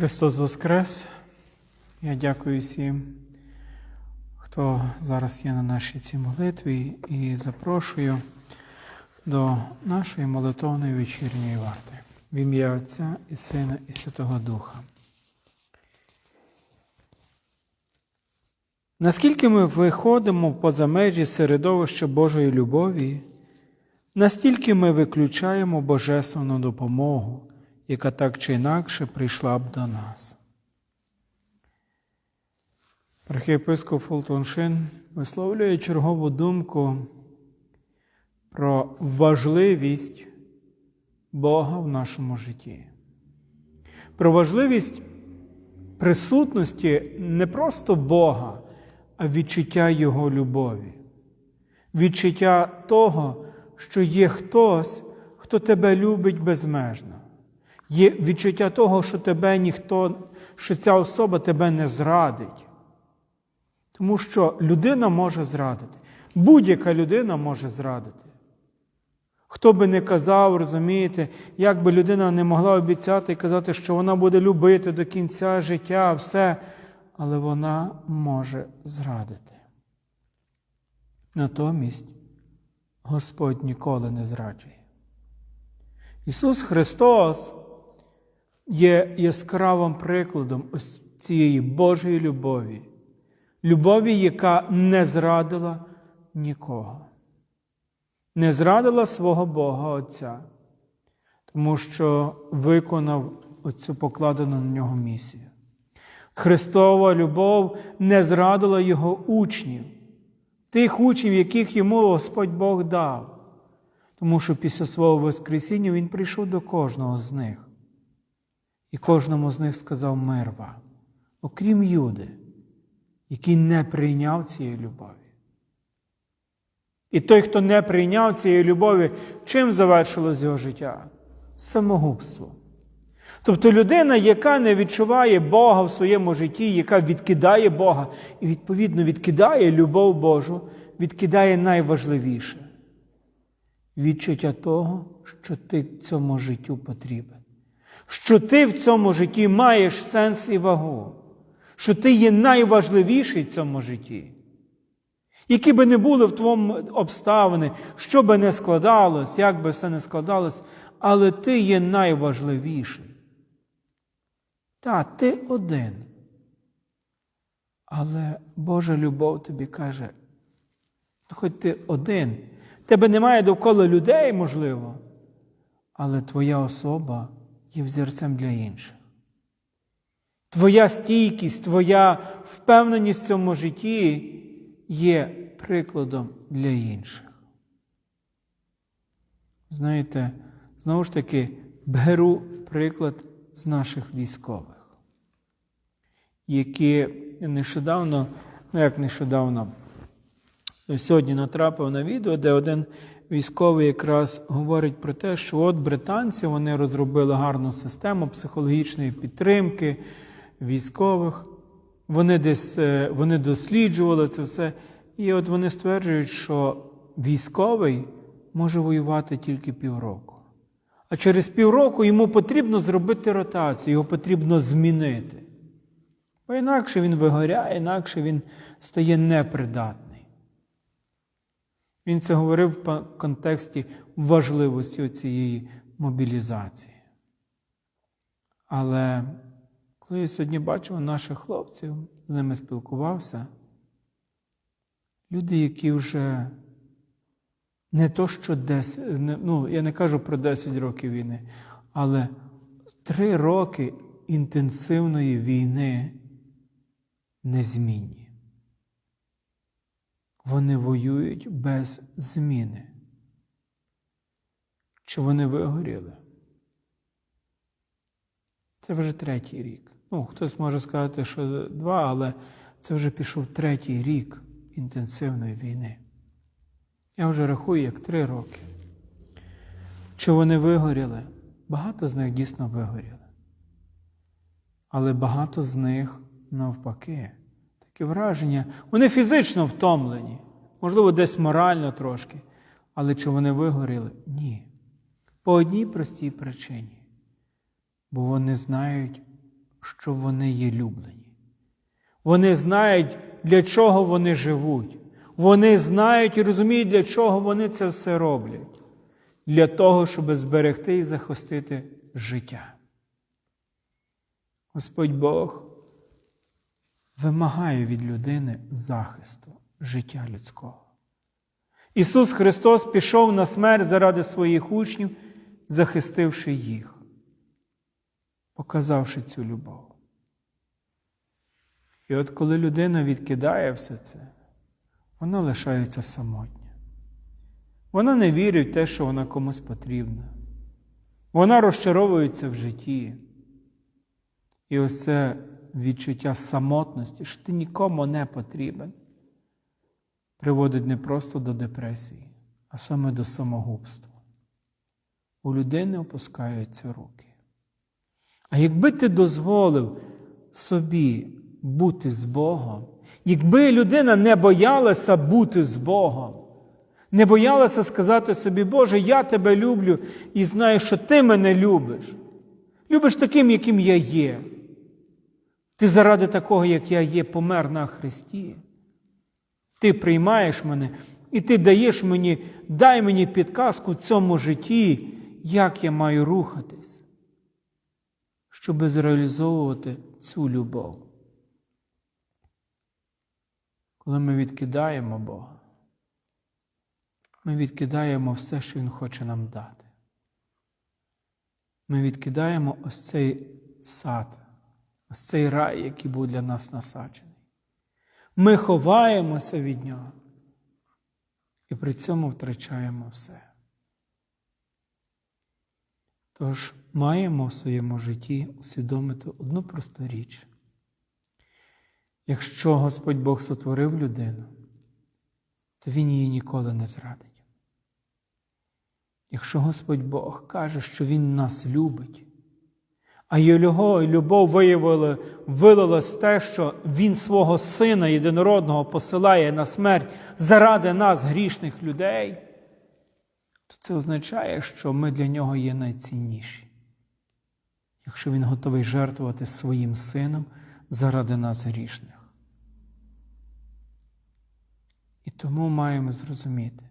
Христос Воскрес! Я дякую всім, хто зараз є на нашій цій молитві, і запрошую до нашої молитовної вечірньої варти в ім'я Отця і Сина і Святого Духа. Наскільки ми виходимо поза межі середовища Божої любові, настільки ми виключаємо божественну допомогу, яка так чи інакше прийшла б до нас. Архієпископ Фултоншин висловлює чергову думку про важливість Бога в нашому житті, про важливість присутності не просто Бога, а відчуття Його любові, відчуття того, що є хтось, хто тебе любить безмежно. Є відчуття того, що тебе ніхто, що ця особа тебе не зрадить. Тому що людина може зрадити. Будь-яка людина може зрадити. Хто би не казав, розумієте, як би людина не могла обіцяти і казати, що вона буде любити до кінця життя, все, але вона може зрадити. Натомість Господь ніколи не зраджує. Ісус Христос є яскравим прикладом ось цієї Божої любові, любові, яка не зрадила нікого, не зрадила свого Бога Отця, тому що виконав оцю покладену на нього місію. Христова любов не зрадила Його учнів, тих учнів, яких йому Господь Бог дав. Тому що після свого Воскресіння Він прийшов до кожного з них. І кожному з них сказав мир вам, окрім Юди, який не прийняв цієї любові. І той, хто не прийняв цієї любові, чим завершилось його життя? Самогубством. Тобто людина, яка не відчуває Бога в своєму житті, яка відкидає Бога і, відповідно, відкидає любов Божу, відкидає найважливіше відчуття того, що ти цьому життю потрібен що ти в цьому житті маєш сенс і вагу, що ти є найважливіший в цьому житті. Які би не були в твоєму обставини, що би не складалось, як би все не складалось, але ти є найважливіший. Та, ти один. Але Божа любов тобі каже, «Ну, хоч ти один, тебе немає довкола людей, можливо, але твоя особа є взірцем для інших. Твоя стійкість, твоя впевненість в цьому житті є прикладом для інших. Знаєте, знову ж таки, беру приклад з наших військових, які нещодавно, ну як нещодавно, сьогодні натрапив на відео, де один військовий якраз говорить про те, що от британці вони розробили гарну систему психологічної підтримки військових. Вони десь вони досліджували це все. І от вони стверджують, що військовий може воювати тільки півроку. А через півроку йому потрібно зробити ротацію, його потрібно змінити. Бо інакше він вигоряє, інакше він стає непридатним. Він це говорив в контексті важливості цієї мобілізації. Але коли я сьогодні бачив наших хлопців, з ними спілкувався, люди, які вже не то, що 10, ну, я не кажу про 10 років війни, але три роки інтенсивної війни незмінні вони воюють без зміни. Чи вони вигоріли? Це вже третій рік. Ну, хтось може сказати, що два, але це вже пішов третій рік інтенсивної війни. Я вже рахую як три роки. Чи вони вигоріли? Багато з них дійсно вигоріли. Але багато з них навпаки таке враження. Вони фізично втомлені, можливо, десь морально трошки. Але чи вони вигоріли? Ні. По одній простій причині. Бо вони знають що вони є люблені. Вони знають, для чого вони живуть. Вони знають і розуміють, для чого вони це все роблять. Для того, щоб зберегти і захистити життя. Господь Бог вимагає від людини захисту життя людського. Ісус Христос пішов на смерть заради своїх учнів, захистивши їх, показавши цю любов. І от коли людина відкидає все це, вона лишається самотня. Вона не вірить в те, що вона комусь потрібна. Вона розчаровується в житті. І ось це відчуття самотності, що ти нікому не потрібен, приводить не просто до депресії, а саме до самогубства. У людини опускаються руки. А якби ти дозволив собі бути з Богом, якби людина не боялася бути з Богом, не боялася сказати собі, Боже, я тебе люблю і знаю, що ти мене любиш. Любиш таким, яким я є. Ти заради такого, як я є, помер на Христі. Ти приймаєш мене і ти даєш мені, дай мені підказку в цьому житті, як я маю рухатись, щоб зреалізовувати цю любов. Коли ми відкидаємо Бога, ми відкидаємо все, що Він хоче нам дати. Ми відкидаємо ось цей сад, ось цей рай, який був для нас насаджений. Ми ховаємося від нього і при цьому втрачаємо все. Тож маємо в своєму житті усвідомити одну просту річ. Якщо Господь Бог сотворив людину, то Він її ніколи не зрадить. Якщо Господь Бог каже, що Він нас любить, а його любов виявила, вилилась те, що Він свого Сина єдинородного посилає на смерть заради нас, грішних людей, то це означає, що ми для нього є найцінніші. Якщо Він готовий жертвувати своїм сином заради нас грішних. І тому маємо зрозуміти,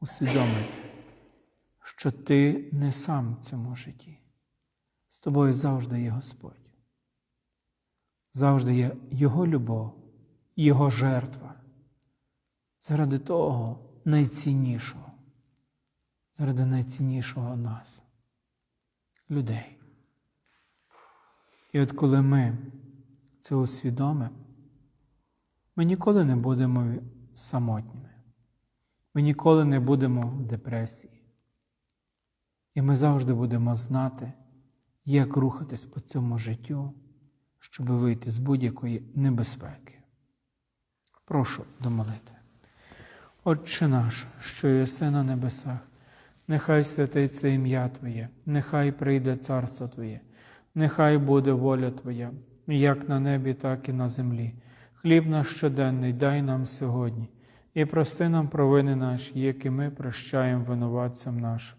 усвідомити, що ти не сам в цьому житті. Тобою завжди є Господь. Завжди є Його любов, Його жертва. Заради того найціннішого, заради найціннішого нас, людей. І от коли ми це усвідомимо, ми ніколи не будемо самотніми. Ми ніколи не будемо в депресії. І ми завжди будемо знати, як рухатись по цьому життю, щоб вийти з будь-якої небезпеки. Прошу домолити. Отче наш, що єси на небесах, нехай святиться ім'я Твоє, нехай прийде царство Твоє, нехай буде воля Твоя, як на небі, так і на землі. Хліб наш щоденний дай нам сьогодні, і прости нам провини наші, які ми прощаємо винуватцям нашим.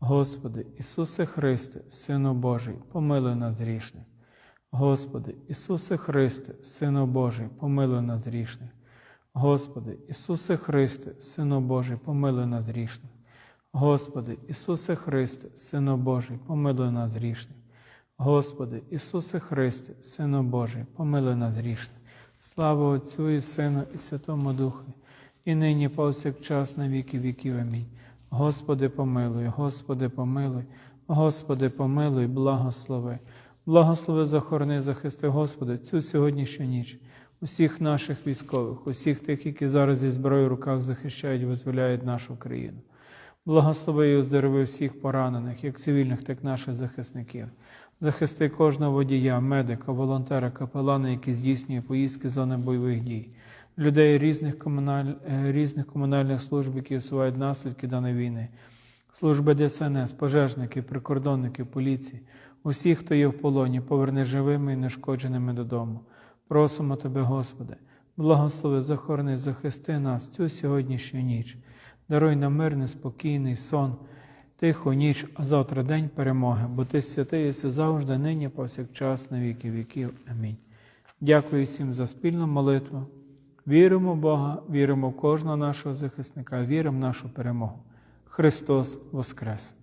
Господи, Ісусе Христе, Сину Божий, помилуй нас грішних. Господи, Ісусе Христе, Сину Божий, помилуй нас грішних. Господи, Ісусе Христе, Сину Божий, помилуй нас грішних. Господи, Ісусе Христе, Сину Божий, помилуй нас грішних. Господи, Ісусе Христе, Сину Божий, помилуй нас грішних. Слава Отцю і Сину, і Святому Духу, і нині повсякчас на віки віків. Амінь. Господи, помилуй, Господи, помилуй, Господи, помилуй, благослови. Благослови, захорони, захисти, Господи, цю сьогоднішню ніч, усіх наших військових, усіх тих, які зараз зі зброєю в руках захищають і визволяють нашу країну. Благослови і оздорови всіх поранених, як цивільних, так і наших захисників. Захисти кожного водія, медика, волонтера, капелана, які здійснює поїздки зони бойових дій, людей різних, комуналь... е, різних комунальних служб, які усувають наслідки даної війни, служби ДСНС, пожежників, прикордонників, поліції, усіх, хто є в полоні, поверни живими і нешкодженими додому. Просимо Тебе, Господи, благослови, захорони, захисти нас цю сьогоднішню ніч. Даруй нам мирний, спокійний сон, тиху ніч, а завтра день перемоги, бо Ти святий єси завжди, нині, повсякчас, на віки віків. Амінь. Дякую всім за спільну молитву. Віримо в Бога, віримо в кожного нашого захисника, віримо в нашу перемогу. Христос Воскрес!